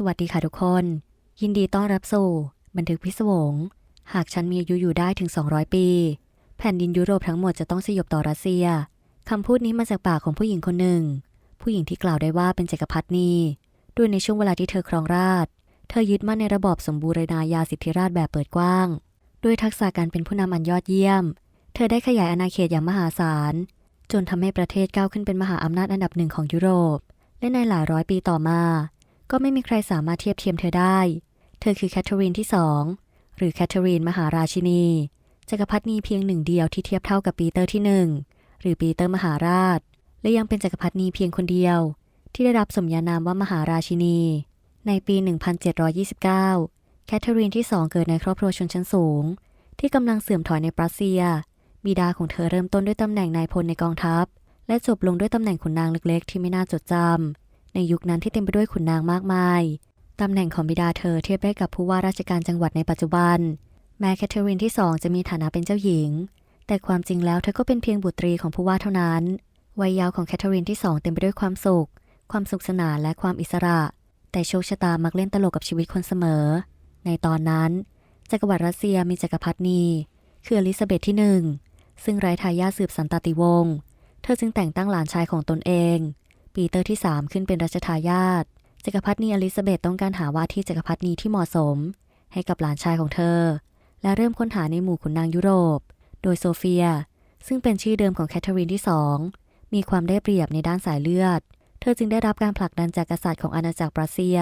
สวัสดีค่ะทุกคน ยินดีต้อนรับสู่บันทึกพิศวง หากฉันมีอายุอยู่ได้ถึง 200 ปี แผ่นดินยุโรปทั้งหมดจะต้องสยบต่อรัสเซียคำพูดนี้มาจากปากของผู้หญิงคนหนึ่ง ผู้หญิงที่กล่าวได้ว่าเป็นจักรพรรดินีด้วยในช่วงเวลาที่เธอครองราช เธอยึดมั่นในระบอบสมบูรณาญาสิทธิราชแบบเปิดกว้าง ด้วยทักษะการเป็นผู้นำอันยอดเยี่ยม เธอได้ขยายอาณาเขตอย่างมหาศาล จนทำให้ประเทศก้าวขึ้นเป็นมหาอำนาจอันดับหนึ่งของยุโรป และในหลายร้อยปีต่อมา ก็ไม่มีใครสามารถเทียบเทียมเธอได้ เธอคือแคทเธอรีนที่สองหรือแคทเธอรีนมหาราชินีจักรพรรดินีเพียงหนึ่งเดียวที่เทียบเท่ากับปีเตอร์ที่หนึ่งหรือปีเตอร์มหาราช และยังเป็นจักรพรรดินีเพียงคนเดียว ที่ได้รับสมญานามว่ามหาราชินี ในปี 1729 แคทเธอรีนที่สองเกิดในครอบครัวชนชั้นสูง ที่กำลังเสื่อมถอยในปรัสเซีย บิดาของเธอเริ่มต้นด้วยตำแหน่งนายพลในกองทัพ และจบลงด้วยตำแหน่งขุนนางเล็กๆ ที่ไม่น่าจดจำ ในยุคนั้นที่เต็มไปด้วยขุนนางมากมาย ตำแหน่งของบิดาเธอเทียบได้กับผู้ว่าราชการจังหวัดในปัจจุบัน แม้แคทเธอรีนที่สองจะมีฐานะเป็นเจ้าหญิง แต่ความจริงแล้วเธอก็เป็นเพียงบุตรีของผู้ว่าเท่านั้น วัยยาวของแคทเธอรีนที่สองเต็มไปด้วยความสุข ความสุขสนานและความอิสระ แต่โชคชะตามักเล่นตลกกับชีวิตคนเสมอ ในตอนนั้น จักรวรรดิรัสเซียมีจักรพรรดินีคืออลิซาเบธที่หนึ่งซึ่งไร้ทายาทสืบสันตติวงศ์ เธอจึงแต่งตั้งหลานชายของตนเอง ปีเตอร์ที่ 3 ขึ้นเป็นรัชทายาทจักรพรรดินีอลิซาเบธต้องการหาว่าที่จักรพรรดินีที่เหมาะสม ให้กับหลานชายของเธอ และเริ่มค้นหาในหมู่ขุนนางยุโรป โดยโซเฟีย ซึ่งเป็นชื่อเดิมของแคทเธอรีนที่ 2 มีความได้เปรียบในด้านสายเลือด เธอจึงได้รับการผลักดันจากกษัตริย์ของอาณาจักรรัสเซีย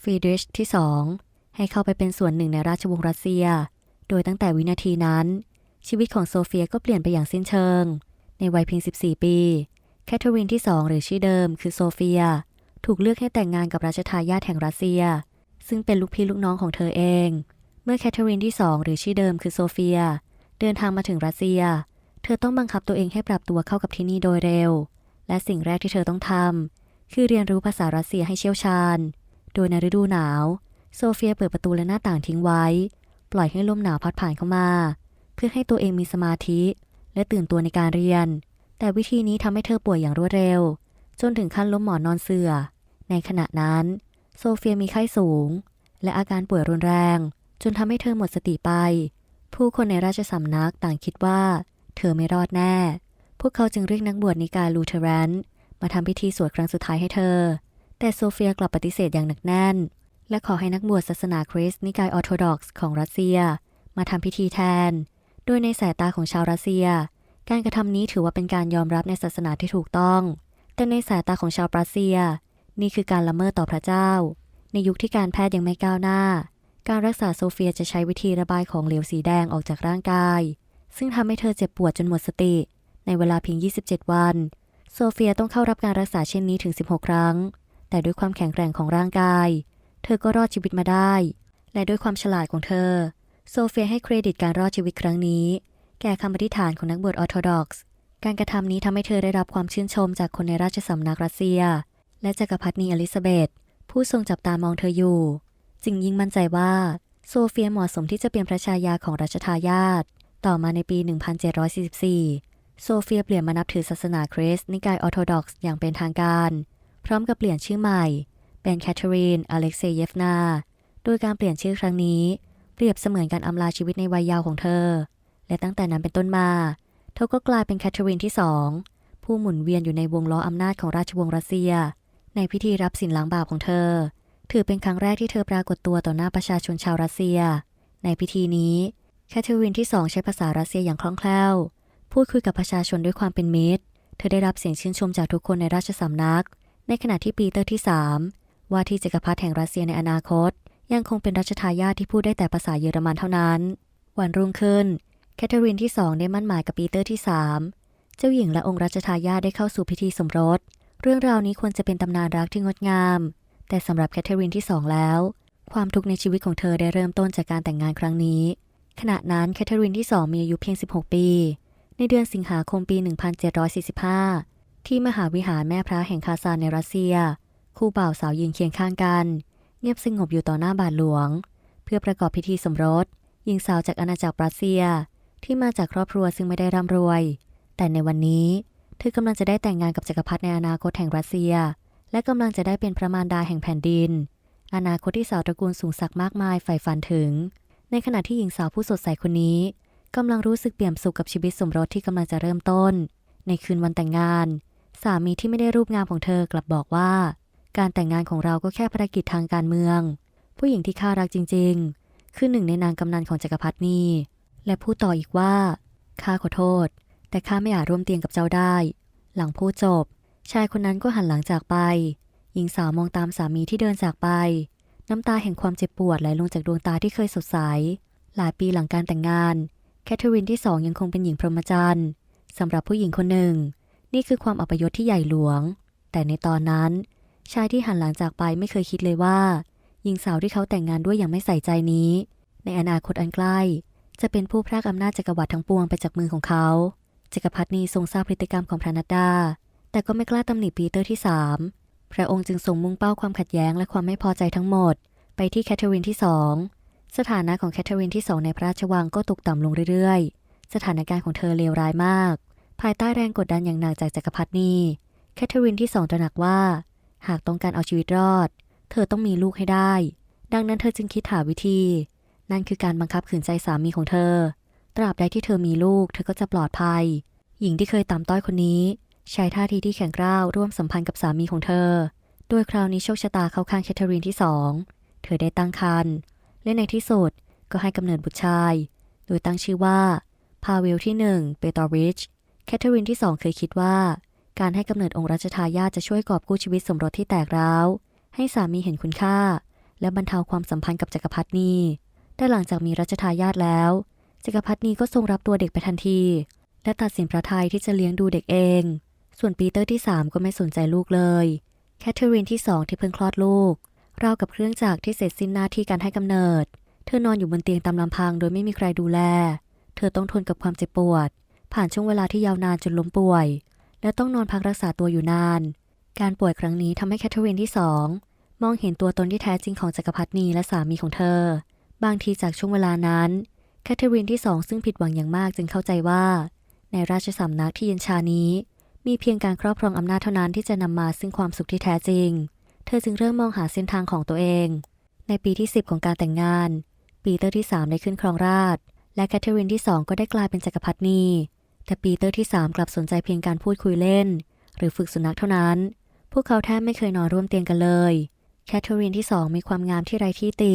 ฟรีดริชที่ 2 ให้เข้าไปเป็นส่วนหนึ่งในราชวงศ์รัสเซีย โดยตั้งแต่วินาทีนั้น ชีวิตของโซเฟียก็เปลี่ยนไปอย่างสิ้นเชิง ในวัยเพียง 14 ปี แคทเธอรีนที่ 2 หรือชื่อเดิมคือโซเฟีย ถูกเลือกให้แต่งงานกับราชทายาทแห่งรัสเซีย ซึ่งเป็นลูกพี่ลูกน้องของเธอเอง เมื่อแคทเธอรีนที่ 2 หรือชื่อเดิมคือโซเฟีย เดินทางมาถึงรัสเซีย เธอต้องบังคับตัวเองให้ปรับตัวเข้ากับที่นี่โดยเร็ว และสิ่งแรกที่เธอต้องทำคือเรียนรู้ภาษารัสเซียให้เชี่ยวชาญ โดยในฤดูหนาว โซเฟียเปิดประตูและหน้าต่างทิ้งไว้ ปล่อยให้ลมหนาวพัดผ่านเข้ามา เพื่อให้ตัวเองมีสมาธิ และตื่นตัวในการเรียน แต่วิธีนี้ทำให้เธอป่วยอย่างรวดเร็ว จนถึงขั้นล้มหมอนนอนเสือ่อ ในขณะนั้น โซเฟียมีไข้สูง และอาการป่วยรุนแรง จนทำให้เธอหมดสติไป ผู้คนในราชสำนักต่างคิดว่า เธอไม่รอดแน่ พวกเขาจึงเรียกนักบวชนิกายลูเทเรนมาทำพิธีสวดครั้งสุดท้ายให้เธอ แต่โซเฟียกลับปฏิเสธอย่างหนักแน่น และขอให้นักบวชศาสนาคริสต์นิกายออร์โธดอกซ์ของรัสเซีย มาทำพิธีแทน โดยในสายตาของชาวรัสเซีย การกระทำนี้ถือว่าเป็นการยอมรับในศาสนาที่ถูกต้อง แต่ในสายตาของชาวปรัสเซีย นี่คือการละเมิดต่อพระเจ้า ในยุคที่การแพทย์ยังไม่ก้าวหน้า การรักษาโซเฟียจะใช้วิธีระบายของเหลวสีแดงออกจากร่างกาย ซึ่งทำให้เธอเจ็บปวดจนหมดสติ ในเวลาเพียง 27 วัน โซเฟียต้องเข้ารับการรักษาเช่นนี้ถึง 16 ครั้ง แต่ด้วยความแข็งแกร่งของร่างกาย เธอก็รอดชีวิตมาได้ และด้วยความฉลาดของเธอ โซเฟียให้เครดิตการรอดชีวิตครั้งนี้ แก่คำอธิษฐานของนักบวชออร์โธดอกซ์ การกระทำนี้ทำให้เธอได้รับความชื่นชมจากคนในราชสำนักรัสเซีย และจักรพรรดินีอลิซาเบธผู้ทรงจับตามองเธออยู่ จึงยิ่งมั่นใจว่า โซเฟียเหมาะสมที่จะเป็นพระชายาของรัชทายาทต่อมาในปี 1744 โซเฟียเปลี่ยนมานับถือศาสนาคริสต์นิกายออร์โธดอกซ์อย่างเป็นทางการ พร้อมกับเปลี่ยนชื่อใหม่ เป็นแคทเธอรีน อเล็กเซเยฟนา โดยการเปลี่ยนชื่อครั้งนี้ เปรียบเสมือนการอำลาชีวิตในวัยยาวของเธอ และตั้งแต่นั้นเป็นต้นมา เธอก็กลายเป็นแคทเธอรีนที่สองผู้หมุนเวียนอยู่ในวงล้ออำนาจของราชวงศ์รัสเซีย ในพิธีรับสินล้างบาปของเธอ ถือเป็นครั้งแรกที่เธอปรากฏตัวต่อหน้าประชาชนชาวรัสเซีย ในพิธีนี้แคทเธอรีนที่สองใช้ภาษารัสเซียอย่างคล่องแคล่ว พูดคุยกับประชาชนด้วยความเป็นมิตร เธอได้รับเสียงชื่นชมจากทุกคนในราชสำนัก ในขณะที่ปีเตอร์ที่ 3 ว่าที่จักรพรรดิแห่งรัสเซียในอนาคต ยังคงเป็นรัชทายาทที่พูดได้แต่ภาษาเยอรมันเท่านั้น วันรุ่งขึ้น แคทเธอรีนที่2ได้มั่นหมายกับปีเตอร์ที่3เจ้าหญิงและองค์รัชทายาทได้เข้าสู่พิธีสมรส เรื่องราวนี้ควรจะเป็นตำนานรักที่งดงาม แต่สำหรับแคทเธอรีนที่2แล้ว ความทุกข์ในชีวิตของเธอได้เริ่มต้นจากการแต่งงานครั้งนี้ ขณะนั้นแคทเธอรีนที่2มีอายุเพียง 16 ปี ในเดือนสิงหาคมปี 1745 ที่มหาวิหารแม่พระแห่งคาซานในรัสเซีย คู่บ่าวสาวยืนเคียงข้างกัน เงียบสงบอยู่ต่อหน้าบาทหลวง เพื่อประกอบพิธีสมรสหญิงสาวจากอาณาจักรรัสเซีย ที่มาจากครอบครัวซึ่งไม่ได้ร่ำรวย แต่ในวันนี้ เธอกำลังจะได้แต่งงานกับจักรพรรดิในอนาคตแห่งรัสเซีย และกำลังจะได้เป็นพระมารดาแห่งแผ่นดิน อนาคตที่สาวตระกูลสูงศักดิ์มากมายใฝ่ฝันถึง ในขณะที่หญิงสาวผู้สดใสคนนี้กำลังรู้สึกเปี่ยมสุขกับชีวิตสมรสที่กำลังจะเริ่มต้น ในคืนวันแต่งงาน สามีที่ไม่ได้รูปงามของเธอกลับบอกว่า การแต่งงานของเราก็แค่ภารกิจทางการเมือง ผู้หญิงที่ข้ารักจริง ๆ คือหนึ่งในนางกำนันของจักรพรรดินี และพูดต่ออีกว่า ข้าขอโทษ แต่ข้าไม่อาจร่วมเตียงกับเจ้าได้ หลังพูดจบ ชายคนนั้นก็หันหลังจากไป หญิงสาวมองตามสามีที่เดินจากไป น้ำตาแห่งความเจ็บปวดไหลลงจากดวงตาที่เคยสดใส หลายปีหลังการแต่งงาน แคทเธอรีนที่สองยังคงเป็นหญิงพรหมจรรย์สำหรับผู้หญิงคนหนึ่ง นี่คือความอัปยศที่ใหญ่หลวง แต่ในตอนนั้น ชายที่หันหลังจากไปไม่เคยคิดเลยว่า หญิงสาวที่เขาแต่งงานด้วยอย่างไม่ใส่ใจนี้ ในอนาคตอันใกล้ จะเป็นผู้พรากอำนาจจักรวรรดิทั้งปวงไปจากมือของเขา จักรพรรดินีทรงทราบพฤติกรรมของพระนัดดา แต่ก็ไม่กล้าตำหนิปีเตอร์ที่สามพระองค์จึงทรงมุ่งเป้าความขัดแย้งและความไม่พอใจทั้งหมด ไปที่แคทเธอรีนที่สอง สถานะของแคทเธอรีนที่สองในพระราชวังก็ตกต่ำลงเรื่อยๆ สถานการณ์ของเธอเลวร้ายมาก ภายใต้แรงกดดันอย่างหนักจากจักรพรรดินีแคทเธอรีนที่สองตระหนักว่า หากต้องการเอาชีวิตรอด เธอต้องมีลูกให้ได้ ดังนั้นเธอจึงคิดหาวิธี นั่นคือการบังคับขืนใจสามีของเธอ ตราบใดที่เธอมีลูก เธอก็จะปลอดภัย หญิงที่เคยต่ำต้อยคนนี้ ใช้ท่าทีที่แข็งกร้าวร่วมสัมพันธ์กับสามีของเธอ โดยคราวนี้โชคชะตาเข้าข้างแคทเธอรีนที่สอง เธอได้ตั้งครรภ์และในที่สุดก็ให้กำเนิดบุตรชาย โดยตั้งชื่อว่าพาเวลที่หนึ่งเปโตรริช แคทเธอรีนที่สองเคยคิดว่า การให้กำเนิดองค์รัชทายาทจะช่วยกอบกู้ชีวิตสมรสที่แตกร้าว ให้สามีเห็นคุณค่า และบรรเทาความสัมพันธ์กับจักรพรรดินี แต่หลังจากมีรัชทายาทแล้วจักรพรรดินีก็ทรงรับตัวเด็กไปทันที และตัดสินพระทัยที่จะเลี้ยงดูเด็กเอง ส่วนปีเตอร์ที่ 3 ก็ไม่สนใจลูกเลย แคทเธอรีนที่2ที่เพิ่งคลอดลูกราวกับเครื่องจักรที่เสร็จสิ้นหน้าที่การให้กำเนิด เธอนอนอยู่บนเตียงตามลำพังโดยไม่มีใครดูแล เธอต้องทนกับความเจ็บปวด ผ่านช่วงเวลาที่ยาวนานจนล้มป่วย และต้องนอนพักรักษาตัวอยู่นาน การป่วยครั้งนี้ทำให้แคทเธอรีนที่2มองเห็นตัวตนที่แท้จริงของจักรพรรดินีและสามีของเธอ บางทีจากช่วงเวลานั้น แคทเธอรีนที่สองซึ่งผิดหวังอย่างมากจึงเข้าใจว่า ในราชสำนักที่เย็นชานี้ มีเพียงการครอบครองอำนาจเท่านั้นที่จะนำมาซึ่งความสุขที่แท้จริง เธอจึงเริ่มมองหาเส้นทางของตัวเอง ในปีที่ 10 ของการแต่งงาน ปีเตอร์ที่ 3 ได้ขึ้นครองราชและแคทเธอรีนที่ 2 ก็ได้กลายเป็นจักรพรรดินีแต่ปีเตอร์ที่ 3 กลับสนใจเพียงการพูดคุยเล่น หรือฝึกสุนัขเท่านั้น พวกเขาแทบไม่เคยนอนร่วมเตียงกันเลย แคทเธอรีนที่ 2 มีความงามที่ไร้ที่ติ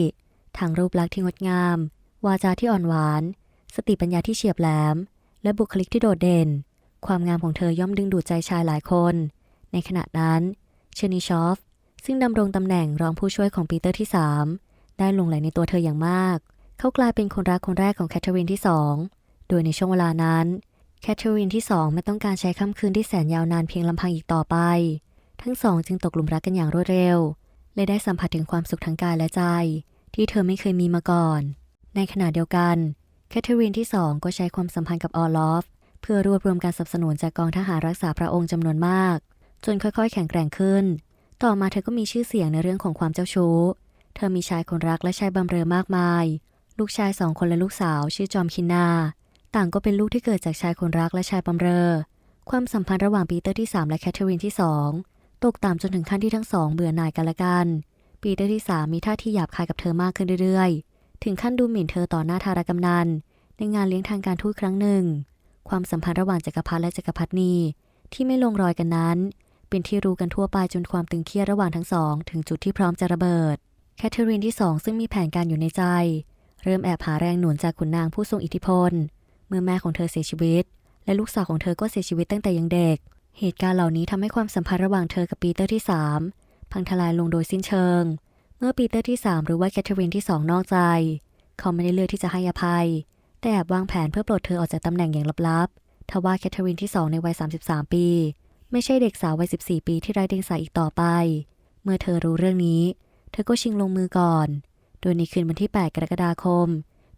ทางรูปลักษณ์ที่งดงาม วาจาที่อ่อนหวาน สติปัญญาที่เฉียบแหลม และบุคลิกที่โดดเด่น ความงามของเธอย่อมดึงดูดใจชายหลายคน ในขณะนั้นเชนิชอฟ ซึ่งดำรงตำแหน่งรองผู้ช่วยของปีเตอร์ที่ 3 ได้หลงไหลในตัวเธออย่างมาก เขากลายเป็นคนรักคนแรกของแคทเธอรีนที่ 2 โดยในช่วงเวลานั้นแคทเธอรีนที่ 2 ไม่ต้องการใช้ค่ำคืนที่แสนยาวนานเพียงลำพังอีกต่อไป ทั้งสองจึงตกหลุมรักกันอย่างรวดเร็ว และได้สัมผัสถึงความสุขทั้งกายและใจ ที่เธอไม่เคยมีมาก่อน ในขณะเดียวกัน แคทเธอรีนที่ 2 ก็ใช้ความสัมพันธ์กับออลอฟ เพื่อรวบรวมการสนับสนุนจากกองทหารรักษาพระองค์จำนวนมาก จนค่อยๆ แข็งแกร่งขึ้น ต่อมาเธอก็มีชื่อเสียงในเรื่องของความเจ้าชู้ เธอมีชายคนรักและชายบำเรอมากมาย ลูกชายสองคนและลูกสาวชื่อจอมคินนา ต่างก็เป็นลูกที่เกิดจากชายคนรักและชายบำเรอ ความสัมพันธ์ระหว่างปีเตอร์ที่ 3 และแคทเธอรีนที่ 2 ตกต่ำจนถึงขั้นที่ทั้งสองเบื่อหน่ายกันและกัน ปีเตอร์ที่3มีท่าที่หยาบคายกับเธอมากขึ้นเรื่อยๆ ถึงขั้นดูหมิ่นเธอต่อหน้าทารกำนัน ในงานเลี้ยงทางการทูตครั้งหนึ่ง ความสัมพันธ์ระหว่างจักรพรรดิและจักรพรรดินีที่ไม่ลงรอยกันนั้น เป็นที่รู้กันทั่วไปจนความตึงเครียดระหว่างทั้งสอง ถึงจุดที่พร้อมจะระเบิด แคทเธอรีนที่สองซึ่งมีแผนการอยู่ในใจ เริ่มแอบหาแรงหนุนจากขุนนางผู้ทรงอิทธิพล เมื่อแม่ของเธอเสียชีวิต และลูกสาวของเธอก็เสียชีวิตตั้งแต่ยังเด็ก เหตุการณ์เหล่านี้ทำให้ความสัมพันธ์ระหว่างเธอกับปีเตอร์ที่3 พังทลายลงโดยสิ้นเชิง เมื่อปีเตอร์ที่ 3 หรือว่าแคทเธอรีนที่ 2 นอกใจ เขาไม่ได้เลือกที่จะให้อภัย แต่แอบวางแผนเพื่อปลดเธอออกจากตำแหน่งอย่างลับๆทว่าแคทเธอรีนที่ 2 ในวัย 33 ปี ไม่ใช่เด็กสาววัย 14 ปีที่ไร้เดียงสาอีกต่อไป เมื่อเธอรู้เรื่องนี้ เธอก็ชิงลงมือก่อน โดยในคืนวันที่ 8 กรกฎาคม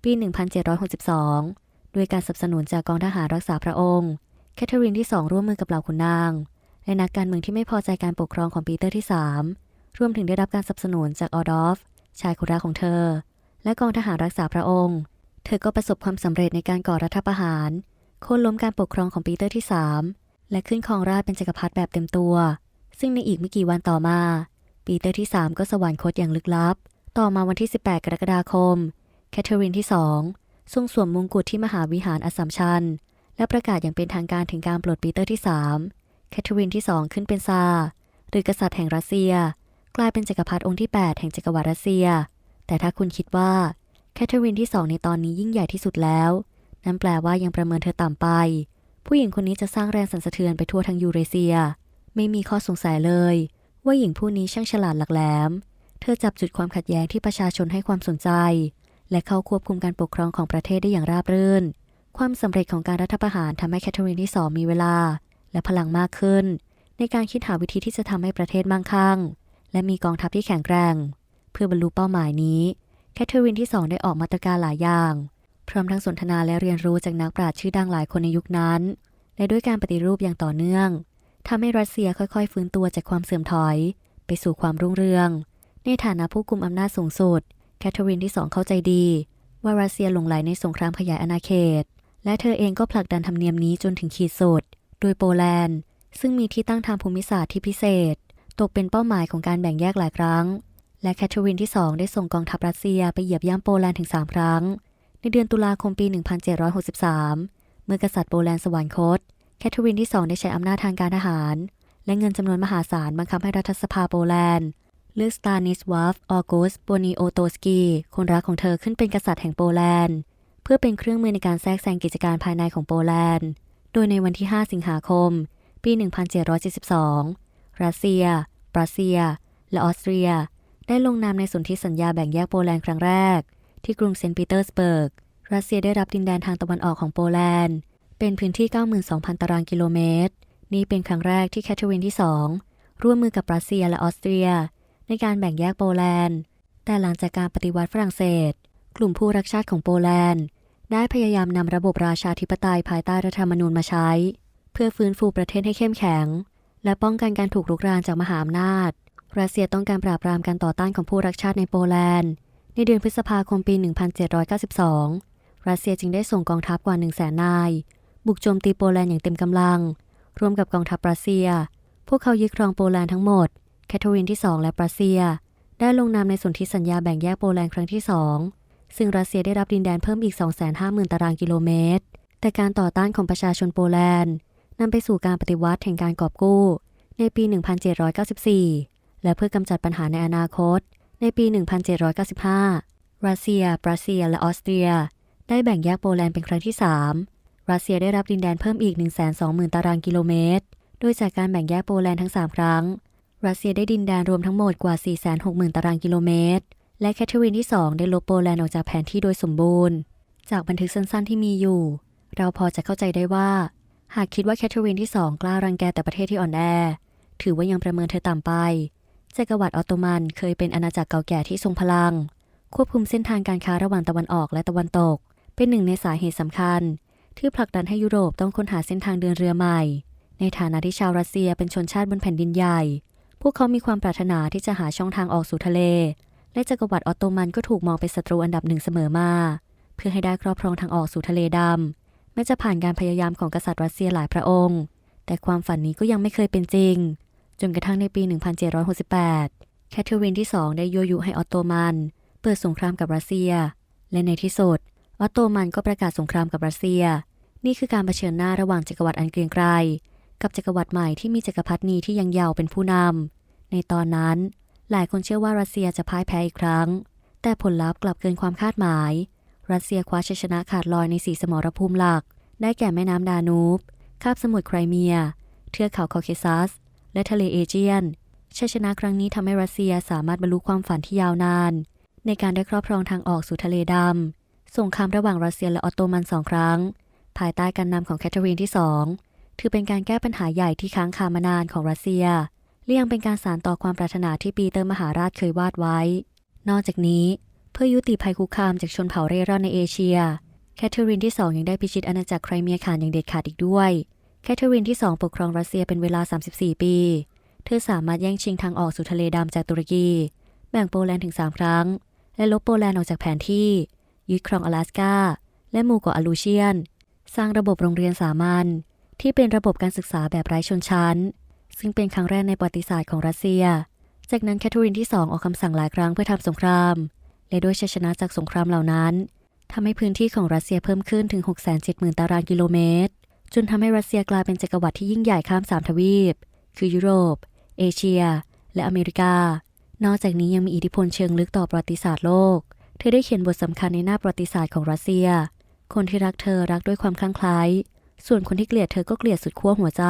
ปี 1762 ด้วยการสนับสนุนจากกองทหารรักษาพระองค์ แคทเธอรีนที่ 2 ร่วมมือกับเหล่าขุนนาง และนักการเมืองที่ไม่พอใจการปกครองของปีเตอร์ที่ 3 รวมถึงได้รับการสนับสนุนจากออดอฟ ชายคนรักของเธอ และกองทหารรักษาพระองค์ เธอก็ประสบความสำเร็จในการก่อรัฐประหาร โค่นล้มการปกครองของปีเตอร์ที่ 3 และขึ้นครองราชเป็นจักรพรรดิแบบเต็มตัว ซึ่งในอีกไม่กี่วันต่อมา ปีเตอร์ที่ 3 ก็สวรรคตอย่างลึกลับ ต่อมาวันที่ 18 กรกฎาคม แคทเธอรีนที่ 2 ทรงสวมมงกุฎที่มหาวิหารอัสสัมชัญ และประกาศอย่างเป็นทางการถึงการปลดปีเตอร์ที่ 3 แคทเธอรีนที่ 2 ขึ้นเป็นซาหรือกษัตริย์แห่งรัสเซีย กลายเป็นจักรพรรดิองค์ที่ 8 แห่งจักรวรรดิรัสเซีย แต่ถ้าคุณคิดว่าแคทเธอรีนที่ 2 ในตอนนี้ยิ่งใหญ่ที่สุดแล้ว นั่นแปลว่ายังประเมินเธอต่ำไป ผู้หญิงคนนี้จะสร้างแรงสั่นสะเทือนไปทั่วทั้งยูเรเซีย ไม่มีข้อสงสัยเลย ว่าหญิงผู้นี้ช่างฉลาดหลักแหลม เธอจับจุดความขัดแย้งที่ประชาชนให้ความสนใจ และเข้าควบคุมการปกครองของประเทศได้อย่างราบรื่น ความสำเร็จของการรัฐประหารทำให้แคทเธอรีนที่2มีเวลา และพลังมากขึ้น ในการคิดหาวิธีที่จะทำให้ประเทศมั่งคั่ง และมีกองทัพที่แข็งแกร่ง เพื่อบรรลุเป้าหมายนี้แคทเธอรีนที่ 2 ได้ออกมาตรการหลายอย่าง พร้อมทั้งสนทนาและเรียนรู้จากนักปราชญ์ชื่อดังหลายคนในยุคนั้น และด้วยการปฏิรูปอย่างต่อเนื่องทำให้รัสเซียค่อยๆ ฟื้นตัวจากความเสื่อมถอย ไปสู่ความรุ่งเรือง ในฐานะผู้กุมอำนาจสูงสุดแคทเธอรีนที่2เข้าใจดี ว่ารัสเซียหลงไหลในสงครามขยายอาณาเขต และเธอเองก็ผลักดันธรรมเนียมนี้จนถึงขีดสุด โดยโปแลนด์ ซึ่งมีที่ตั้งทางภูมิศาสตร์ที่พิเศษ ตกเป็นเป้าหมายของการแบ่งแยกหลายครั้ง และแคทเธอรีนที่ 2 ได้ส่งกองทัพรัสเซียไปเหยียบย่ำโปแลนด์ถึง 3 ครั้ง ในเดือนตุลาคมปี 1763 เมื่อกษัตริย์โปแลนด์สวรรคต แคทเธอรีนที่ 2 ได้ใช้อำนาจทางการทหาร และเงินจำนวนมหาศาลบังคับให้รัฐสภาโปแลนด์เลือกสตานิสวาฟออกุสโบนีโอโตสกี คนรักของเธอขึ้นเป็นกษัตริย์แห่งโปแลนด์ เพื่อเป็นเครื่องมือในการแทรกแซงกิจการภายในของโปแลนด์ โดยในวันที่ 5 สิงหาคม ปี 1772 รัสเซีย ปรัสเซีย และออสเตรีย ได้ลงนามในสนธิสัญญาแบ่งแยกโปแลนด์ครั้งแรก ที่กรุงเซนต์ปีเตอร์สเบิร์ก รัสเซียได้รับดินแดนทางตะวันออกของโปแลนด์ เป็นพื้นที่ 92,000 ตารางกิโลเมตร นี่เป็นครั้งแรกที่แคทเธอรีนที่ 2 ร่วมมือกับรัสเซียและออสเตรีย ในการแบ่งแยกโปแลนด์ แต่หลังจากการปฏิวัติฝรั่งเศส กลุ่มผู้รักชาติของโปแลนด์ ได้พยายามนำระบบราชาธิปไตยภายใต้รัฐธรรมนูญมาใช้ เพื่อฟื้นฟูประเทศให้เข้มแข็ง และป้องกันการถูกรุกรานจากมหาอำนาจ รัสเซียต้องการปราบปรามการต่อต้านของผู้รักชาติในโปแลนด์ ในเดือนพฤษภาคมปี 1792 รัสเซียจึงได้ส่งกองทัพกว่า 1 0 0 0 0แสนนาย บุกโจมตีโปแลนด์อย่างเต็มกำลัง ร่วมกับกองทัพรัสเซีย พวกเขายึดครองโปแลนด์ทั้งหมด แคทเธอรีนที่ 2 และรัสเซีย ได้ลงนามในสนธิสัญญาแบ่งแยกโปแลนด์ครั้งที่ 2 ซึ่งรัสเซียได้รับดินแดนเพิ่มอีก 250,000 ตารางกิโลเมตร แต่การต่อต้านของประชาชนโปแลนด์นำไปสู่การปฏิวัติแห่งการกอบกู้ ในปี 1794 และเพื่อกำจัดปัญหาในอนาคต ในปี 1795 รัสเซียปรัสเซียและออสเตรีย ได้แบ่งแยกโปแลนด์เป็นครั้งที่ 3 รัสเซียได้รับดินแดนเพิ่มอีก 120,000 ตารางกิโลเมตร โดยจากการแบ่งแยกโปแลนด์ทั้ง 3 ครั้ง รัสเซียได้ดินแดนรวมทั้งหมดกว่า 460,000 ตารางกิโลเมตร และแคทเธอรีนที่ 2 ได้ลบโปแลนด์ออกจากแผนที่โดยสมบูรณ์ จากบันทึกสั้นๆที่มีอยู่ เราพอจะเข้าใจได้ว่า หากคิดว่าแคทเธอรีนที่ 2 กล้ารังแกแต่ประเทศที่อ่อนแอ ถือว่ายังประเมินเธอต่ำไปจักรวรรดิออตโตมันเคยเป็นอาณาจักรเก่าแก่ที่ทรงพลัง ควบคุมเส้นทางการค้าระหว่างตะวันออกและตะวันตก เป็นหนึ่งในสาเหตุสำคัญ ที่ผลักดันให้ยุโรปต้องค้นหาเส้นทางเดินเรือใหม่ ในฐานะที่ชาวรัสเซียเป็นชนชาติบนแผ่นดินใหญ่ พวกเขามีความปรารถนาที่จะหาช่องทางออกสู่ทะเล และจักรวรรดิออตโตมันก็ถูกมองเป็นศัตรูอันดับหนึ่งเสมอมา เพื่อให้ได้ครอบครองทางออกสู่ทะเลดำแม้จะผ่านการพยายามของกษัตริย์รัสเซียหลายพระองค์ แต่ความฝันนี้ก็ยังไม่เคยเป็นจริง จนกระทั่งในปี 1768 แคทเธอรีนที่ 2 ได้ยั่วยุให้ออตโตมันเปิดสงครามกับรัสเซีย และในที่สุดออตโตมันก็ประกาศสงครามกับรัสเซีย นี่คือการเผชิญหน้าระหว่างจักรวรรดิอันเกรียงไกรกับจักรวรรดิใหม่ที่มีจักรพรรดินีที่ยังเยาว์เป็นผู้นำในตอนนั้น หลายคนเชื่อว่ารัสเซียจะพ่ายแพ้อีกครั้ง แต่ผลลัพธ์กลับเกินความคาดหมาย รัสเซียคว้าชัยชนะขาดลอยในสีสมรภูมิหลัก ได้แก่แม่น้ำดานูบ คาบสมุทรไครเมีย เทือกเขาคอเคซัส และทะเลเอเจียน ชัยชนะครั้งนี้ทำให้รัสเซียสามารถบรรลุความฝันที่ยาวนาน ในการได้ครอบครองทางออกสู่ทะเลดำสงครามระหว่างรัสเซียและออตโตมันสองครั้ง ภายใต้การนำของแคทเธอรีนที่สองถือเป็นการแก้ปัญหาใหญ่ที่ค้างคามานานของรัสเซีย และยังเป็นการสานต่อความปรารถนาที่ปีเตอร์มหาราชเคยวาดไว้ นอกจากนี้เพื่อยุติภัยคุกคามจากชนเผ่าเร่ร่อนในเอเชีย แคทเธอรีนที่ 2 ยังได้พิชิตอาณาจักรไครเมียขาดอย่างเด็ดขาดอีกด้วย แคทเธอรีนที่ 2 ปกครองรัสเซียเป็นเวลา 34 ปี เธอสามารถแย่งชิงทางออกสู่ทะเลดำจากตุรกี แบ่งโปแลนด์ถึง 3 ครั้ง และลบโปแลนด์ออกจากแผนที่ ยึดครอง阿拉สกาและหมู่เกาะอลูเชียน สร้างระบบโรงเรียนสามัญที่เป็นระบบการศึกษาแบบไร้ชนชั้น ซึ่งเป็นครั้งแรกในประวัติศาสตร์ของรัสเซีย จากนั้นแคทเธอรีนที่สองออกคำสั่งหลายครั้งเพื่อทำสงคราม และด้วยชัยชนะจากสงครามเหล่านั้นทำให้พื้นที่ของรัสเซียเพิ่มขึ้นถึง 670,000 ตารางกิโลเมตร จนทำให้รัสเซียกลายเป็นจักรวรรดิที่ยิ่งใหญ่ข้ามสามทวีป คือยุโรป เอเชีย และอเมริกา นอกจากนี้ยังมีอิทธิพลเชิงลึกต่อประวัติศาสตร์โลก เธอได้เขียนบทสำคัญในหน้าประวัติศาสตร์ของรัสเซีย คนที่รักเธอรักด้วยความคลั่งไคล้ ส่วนคนที่เกลียดเธอก็เกลียดสุดขั้วหัวใจ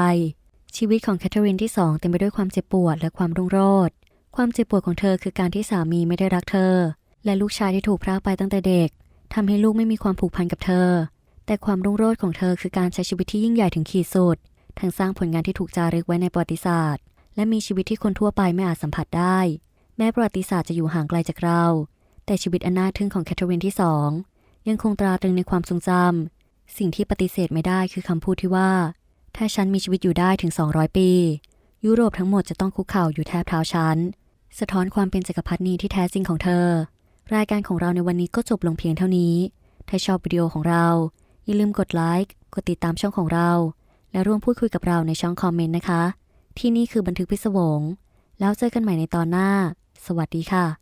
ชีวิตของแคทเธอรีนที่สองเต็มไปด้วยความเจ็บปวดและความรุ่งโรจน์ความเจ็บปวดของเธอคือการที่สามีไม่ได้รักเธอ และลูกชายที่ถูกพรากไปตั้งแต่เด็กทำให้ลูกไม่มีความผูกพันกับเธอ แต่ความรุ่งโรจน์ของเธอคือการใช้ชีวิตที่ยิ่งใหญ่ถึงขีดสุด ทั้งสร้างผลงานที่ถูกจารึกไว้ในประวัติศาสตร์ และมีชีวิตที่คนทั่วไปไม่อาจสัมผัสได้ แม้ประวัติศาสตร์จะอยู่ห่างไกลจากเรา แต่ชีวิตอันน่าทึ่งของแคทเธอรีนที่สองยังคงตราตรึงในความทรงจำสิ่งที่ปฏิเสธไม่ได้คือคำพูดที่ว่า ถ้าฉันมีชีวิตอยู่ได้ถึง 200 ปี ยุโรปทั้งหมดจะต้องคุกเข่าอยู่แทบเท้าฉัน สะท้อนความเป็นจักรพรรดินีที่แท้จริงของเธอ รายการของเราในวันนี้ก็จบลงเพียงเท่านี้ ถ้าชอบวิดีโอของเรา อย่าลืมกดไลค์ กดติดตามช่องของเรา และร่วมพูดคุยกับเราในช่องคอมเมนต์นะคะ ที่นี่คือบันทึกพิศวง แล้วเจอกันใหม่ในตอนหน้า สวัสดีค่ะ